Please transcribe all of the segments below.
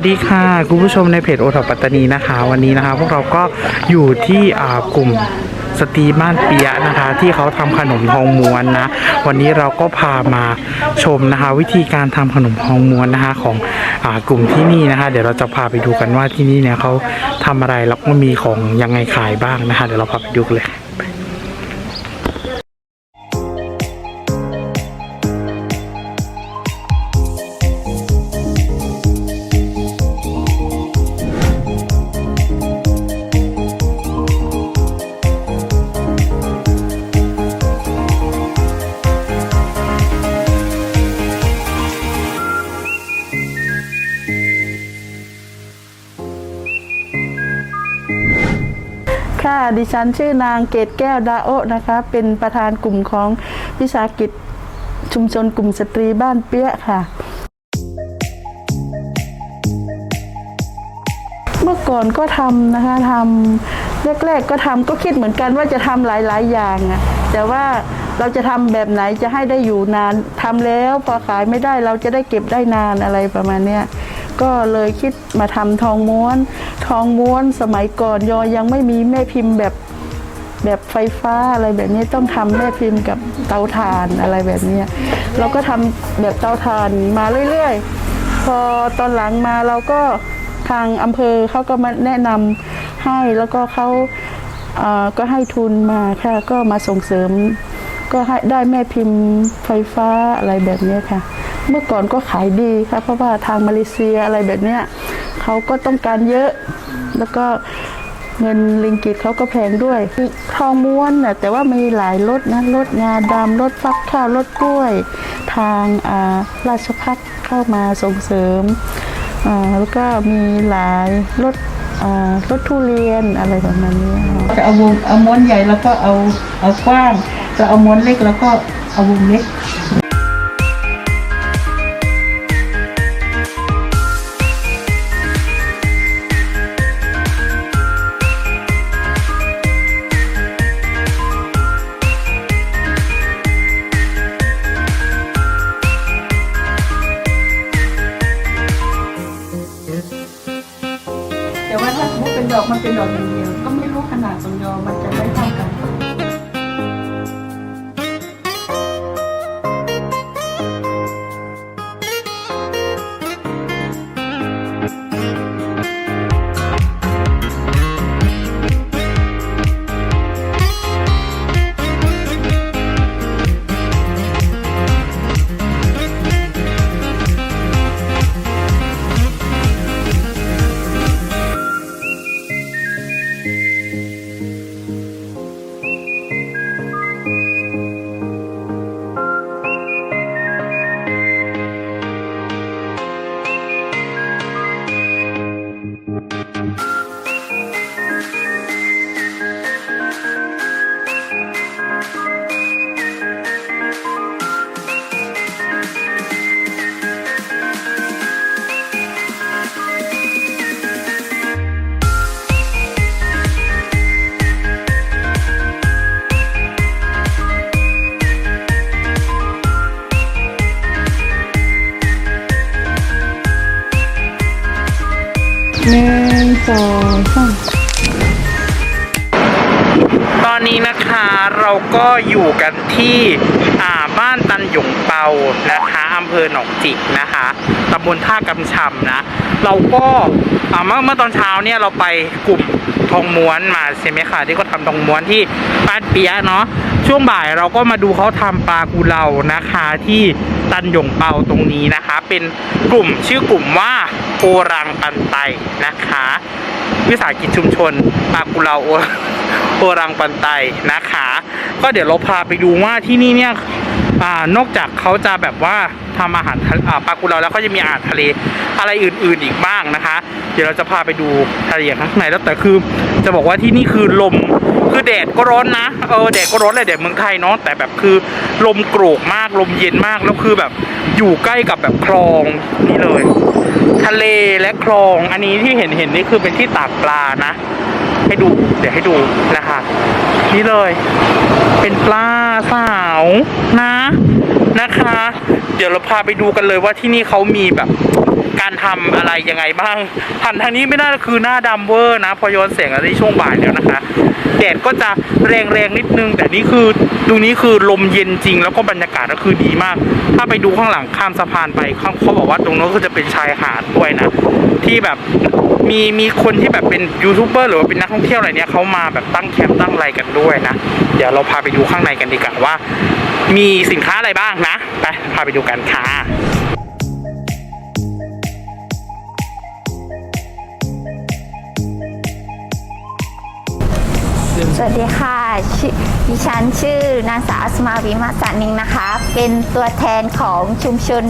วัสดีค่ะคุณผู้ชมในเพจโอทอปัตตานีนะคะ วันนี้นะคะ พวกเราก็อยู่ที่กลุ่มสตรีบ้านเปียะนะคะ ที่เขาทำขนมทองม้วนนะ วันนี้เราก็พามาชมนะคะ วิธีการทำขนมทองม้วนนะคะของอกลุ่มที่นี่นะคะ เดี๋ยวเราจะพาไปดูกันว่าที่นี่เนี่ยเขาทำอะไรแล้วก็มีของยังไงขายบ้างนะคะ เดี๋ยวเราพาไปดูเลย ดิฉันชื่อนางเกตแก้วดาโอนะคะ เป็นประธานกลุ่มของวิสาหกิจชุมชนกลุ่มสตรีบ้านเปี้ยค่ะ เมื่อก่อนก็ทำนะคะทำแรกๆก็ทำก็คิดเหมือนกันว่าจะทำหลายๆอย่างอะแต่ว่าเราจะทำแบบไหนจะให้ได้อยู่นานทำแล้วพอขายไม่ได้เราจะได้เก็บได้นานอะไรประมาณนี้ก็เลยคิดมาทำทองม้วน ทองม้วนสมัยก่อนยอยังไม่มีแม่พิมพ์แบบแบบไฟฟ้าอะไรแบบนี้ต้องทำแม่พิมพ์กับเตาถ่านอะไรแบบนี้เราก็ทำแบบเตาถ่านมาเรื่อยๆ พอตอนหลังมาเราก็ทางอำเภอเขาก็มาแนะนำให้แล้วก็เขาเออก็ให้ทุนมาค่ะก็มาส่งเสริม ก็ให้ได้แม่พิมพ์ไฟฟ้าอะไรแบบนี้ค่ะ เมื่อก่อนก็ขายดีค่ะเพราะว่าทางมาเลเซียอะไรแบบนี้ เขาก็ต้องการเยอะ แล้วก็เงินลิงกิตเขาก็แพงด้วยทองม้วนน่ะแต่ว่ามีหลายรถนะรถงาดำรถฟักข้าวรถกล้วย ทางาราชพัฒเข้ามาส่งเสริมแล้วก็มีหลายรถรถทุเรียนอะไรประมาณนี้ค่ะจะเอาวงเอาม้วนใหญ่แล้วก็เอาเอากว้างจะเอาม้วนเล็กแล้วก็เอาวงเล็ก มมติเป็นดอกมันเป็นดอกอย่างเดียวก็ไม่รู้ขนาดตรงยอมันจะได้ หนึ่งสองสามตอนนี้นะคะเราก็อยู่กันที่อ่าบ้านตันหยงเปานะคะอำเภอหนองจิกนะคะตำบลท่ากำชำนะ เราก็อ่าเมื่อเมื่อตอนเช้าเนี่ยเราไปกลุ่มทองม้วนมาใช่ไหมคะที่เขาทำทองม้วนที่บ้านเปียะเนาะ ช่วงบ่ายเราก็มาดูเขาทำปลากุเลานะคะ ที่ตันหยงเปาตรงนี้นะคะ เป็นกลุ่มชื่อกลุ่มว่าโอรังปันไตนะคะ วิสาหกิจชุมชนปลากุเลาโอโอรังปันไตนะคะ ก็เดี๋ยวเราพาไปดูว่าที่นี่เนี่ยอนอกจากเขาจะแบบว่าทำอาหารทะอ่ากุเลาแล้วก็จะมีอาหารทะเลอะไรอื่นๆอีกบ้างนะคะ เดี๋ยวเราจะพาไปดูรายละเอียดข้างในแล้วแต่คือ จะบอกว่าที่นี่คือลม คือแดดก็ร้อนนะ เออแดดก็ร้อนเลยแดดเมืองไทยเนาะแต่แบบคือลมโกรกมากลมเย็นมากแล้วคือแบบอยู่ใกล้กับแบบคลองนี่เลย ทะเลและคลองอันนี้ที่เห็นเห็นนี่คือเป็นที่ตากปลานะ ให้ดูเดี๋ยวให้ดูนะคะนี่เลย เป็นปลาสาวนะนะคะ เดี๋ยวเราพาไปดูกันเลยว่าที่นี่เขามีแบบ การทำอะไรยังไงบ้างหันทางนี้ไม่ได้คือหน้าดำเวอร์นะ พอย้อนแสงอะไรช่วงบ่ายแล้วนะคะแดดก็จะแรงๆนิดนึง แต่นี่คือตรงนี้คือลมเย็นจริง แล้วก็บรรยากาศก็คือดีมาก ถ้าไปดูข้างหลังข้ามสะพานไปเขาเขาบอกว่าตรงนั้นก็จะเป็นชายหาดด้วยนะ ที่แบบมีมีคนที่แบบเป็นยูทูบเบอร์หรือว่าเป็นนักท่องเที่ยวอะไรเนี้ยเขามาแบบตั้งแคมป์ตั้งอะไรกันด้วยนะ เดี๋ยวเราพาไปดูข้างในกันดีกว่าว่า มีสินค้าอะไรบ้างนะไปพาไปดูกันค่ะ สวัสดีค่ะดิฉันชื่อนางสาวสมาวิมาสานิงนะคะ เป็นตัวแทนของชุมชน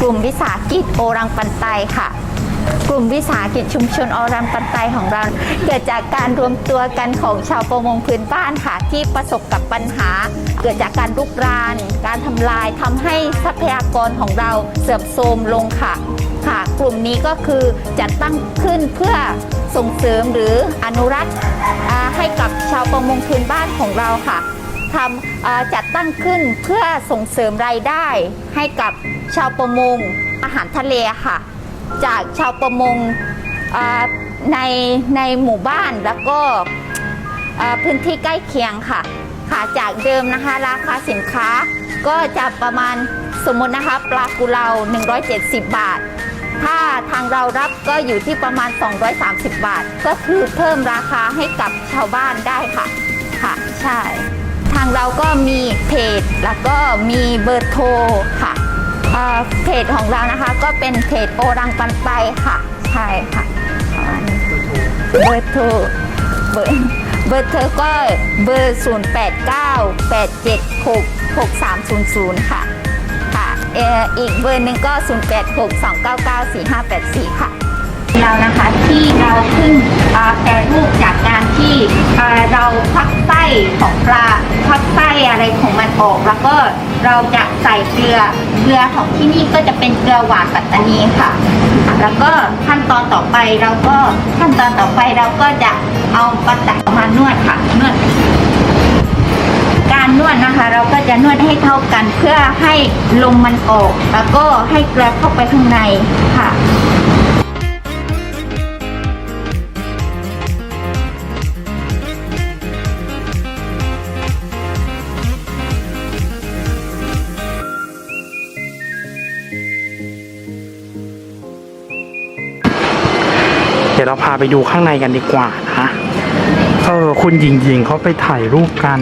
กลุ่มวิสาหกิจโอรังปันไตค่ะ กลุ่มวิสาหกิจชุมชนโอรังปันไตของเรา เกิดจากการรวมตัวกันของชาวประมงพื้นบ้านค่ะ ที่ประสบกับปัญหา เกิดจากการลุกราน การทำลายทำให้ทรัพยากรของเราเสื่อมโทรมลงค่ะ ค่ะ กลุ่มนี้ก็คือจัดตั้งขึ้นเพื่อส่งเสริมหรืออนุรักษ์ให้กับชาวประมงพื้นบ้านของเราค่ะทำจัดตั้งขึ้นเพื่อส่งเสริมรายได้ ให้กับชาวประมงอาหารทะเลค่ะ จากชาวประมงในในหมู่บ้านแล้วก็พื้นที่ใกล้เคียงค่ะค่ะจากเดิมนะคะราคาสินค้าก็จะประมาณ สมมตินะคะปลากุเลา170 บาท ถ้าทางเรารับก็อยู่ที่ประมาณ 230 บาท ก็คือเพิ่มราคาให้กับชาวบ้านได้ค่ะค่ะ ใช่ ทางเราก็มีเพจแล้วก็มีเบอร์โทรค่ะเเพจของเรานะคะก็เป็นเพจโอรังปันไตค่ะ ใช่ค่ะเบอร์โทรเบอร์เบอร์โทรก็เบอร์ 0 8 9 8 7 6 6 3 0 0 ค่ะ อีกเบอร์หนึ่งก็ 0 8 6 2 9 9 4 5 8 4 ค่ะเรานะคะที่เราเพิ่งแปรรูปจากการที่เราพักไส้ของปลาพักไส้อะไรของมันออก แล้วก็เราจะใส่เกลือเกลือของที่นี่ก็จะเป็นเกลือหวานปัตตานีค่ะ แล้วก็ขั้นตอนต่อไปเราก็ขั้นตอนต่อไปเราก็จะเอาปลาตักมานวดค่ะนวด การนวดนะคะ เราก็จะนวดให้เท่ากันเพื่อให้ลมมันออก แล้วก็ให้เกลือเข้าไปข้างในค่ะเดี๋ยวเราพาไปดูข้างในกันดีกว่านะ คุณหญิงหญิงเขาไปถ่ายรูปกัน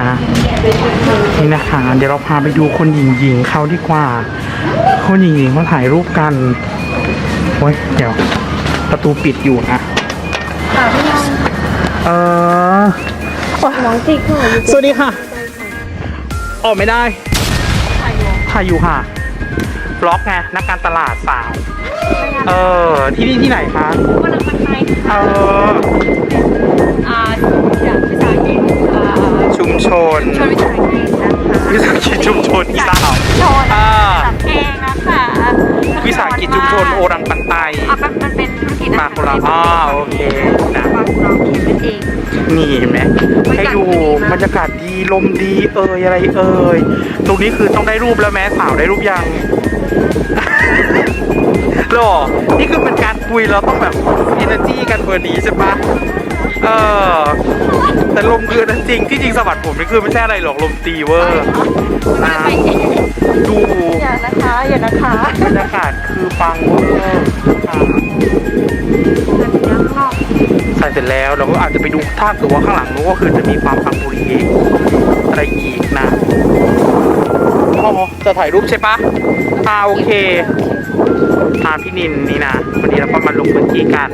นะนี่นะคะเดี๋ยวเราพาไปดูคนหญิงหญิงเขาดีกว่าคนหญิงหญิงเขาถ่ายรูปกันโอ้ยเดี๋ยว ประตูปิดอยู่นะเออน้องจิกสวัสดีค่ะ ออกไม่ได้ ถ่ายอยู่ค่ะบล็อกไงนักการตลาดสาว เออ ที่นี่ที่ไหนคะ เอออ่าจากวิสาหกิจอ่าชุมชนชนวิสาหกิจนะคะวิสาหกิจชุมชนอีสาวชนอ่าสักแพงนะคะวิสาหกิจชุมชนโอรังปันไตอะมันมันเป็นธุรกิจมาคนละอ๋อโอเคนะบางเราคิดเป็นเอง นี่เห็นไหมให้ดูบรรยากาศดีลมดีเอ่ยอะไรเอ่ยตรงนี้คือต้องได้รูปแล้วแม้สาวได้รูปยัง หรอ นี่คือเป็นการคุยเราต้องแบบเอเนอร์จีกันเบอร์นี้ใช่ปะเออ แต่ลมคือจริงที่จริงสวัสดิ์ผมนี่คือไม่ใช่อะไรหรอกลมตีเวอร์นะดูอย่านะคะอย่านะคะบรรยากาศคือปังเวอร์ค่ะใส่เสร็จแล้วเราก็อาจจะไปดูถ้าเกิดว่าข้างหลังนู้นก็คือจะมีความปังบุรีอะไรอีกนะอ๋อจะถ่ายรูปใช่ปะอ่าโอเค พาพี่นินนี่นะวันนี้เราก็มาลงพื้นที่กัน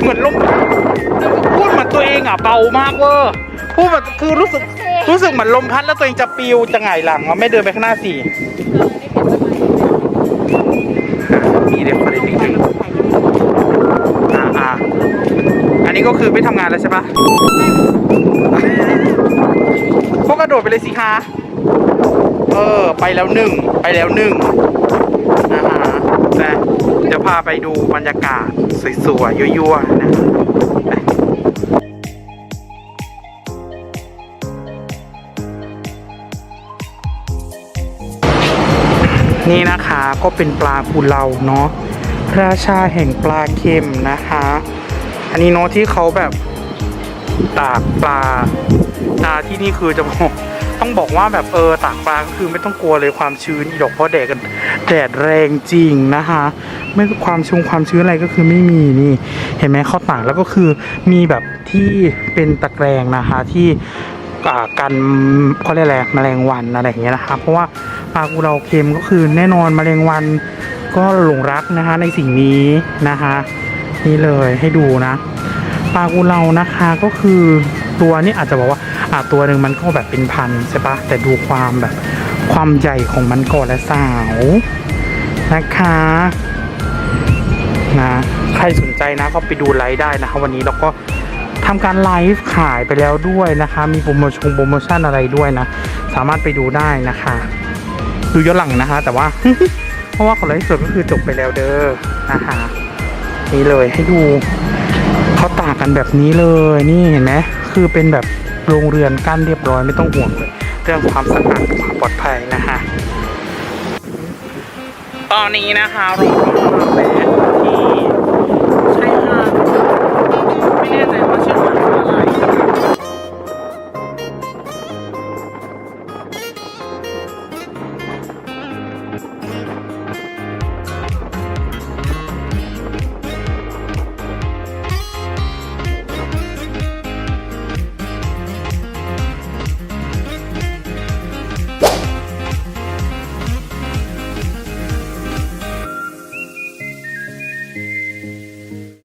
เหมือนลมพูดเหมือนตัวเองอะเบามากเวอร์พูดแบบคือรู้สึกรู้สึกเหมือนลมพัดแล้วตัวเองจะปิวจะหงายหลังอะไม่เดินไปข้างหน้าสิมีเรฟเฟรนซ์นิดนึงอ่าอ่าอันนี้ก็คือไม่ทำงานแล้วใช่ปะก็กระโดดไปเลยสิคะ เออ ไปแล้วหนึ่ง ไปแล้วหนึ่งะนะพาไปดูบรรยากาศสวยๆยั่วๆนะนี่นะคะก็เป็นปลากุเลาเนาะราชาแห่งปลาเค็มนะคะ อันนี้เนาะที่เขาแบบตากปลาปลาที่นี่คือจะบอก ต้องบอกว่าแบบเออตากปลาก็คือไม่ต้องกลัวเลยความชื้นอีดอกเพราะแดดกันแดดแรงจริงนะคะ ไม่ความชุ่มความชื้นอะไรก็คือไม่มีนี่ เห็นไหมเขาตากแล้วก็คือมีแบบที่เป็นตะแกรงนะคะที่กันเขาเรียกอะไรแมลงวันอะไรอย่างเงี้ยนะคะเพราะว่าปลากุเลาเค็มก็คือแน่นอนแมลงวันก็หลงรักนะคะในสิ่งนี้นะคะ นี่เลยให้ดูนะปลากุเลานะคะก็คือ ตัวนี้อาจจะบอกว่าอ่าตัวหนึ่งมันก็แบบเป็นพันใช่ปะแต่ดูความแบบความใหญ่ของมันก่อนและสาวนะคะนะใครสนใจนะก็ไปดูไลฟ์ได้นะคะ วันนี้เราก็ทำการไลฟ์ขายไปแล้วด้วยนะคะ มีโปรโมชั่นโปรโมชั่นอะไรด้วยนะ สามารถไปดูได้นะคะ ดูย้อนหลังนะคะ แต่ว่า เพราะว่าของไลฟ์สดก็คือจบไปแล้วเด้อนะคะนี่เลยให้ดูเขาตากกันแบบนี้เลยนี่เห็นไหม คือเป็นแบบโรงเรือนกั้นเรียบร้อยไม่ต้องห่วงเลย เรื่องความสะอาดความปลอดภัยนะคะ ตอนนี้นะคะเราก็มาแล้ว